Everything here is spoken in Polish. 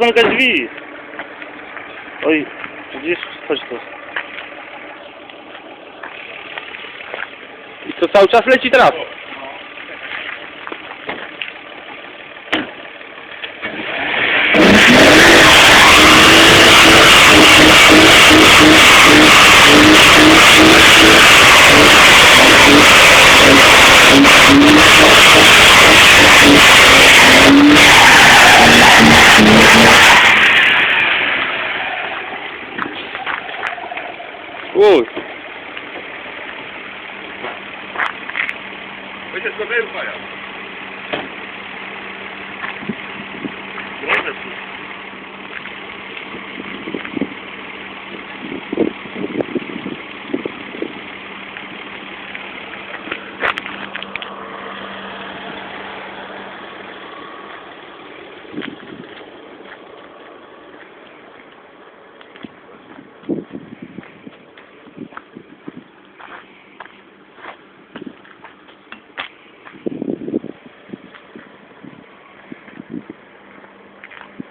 Zamykać drzwi. Oj, widzisz? Chodź tu. I to cały czas leci teraz. Łódź. Będzie zdobył faja. Dobrze, Thank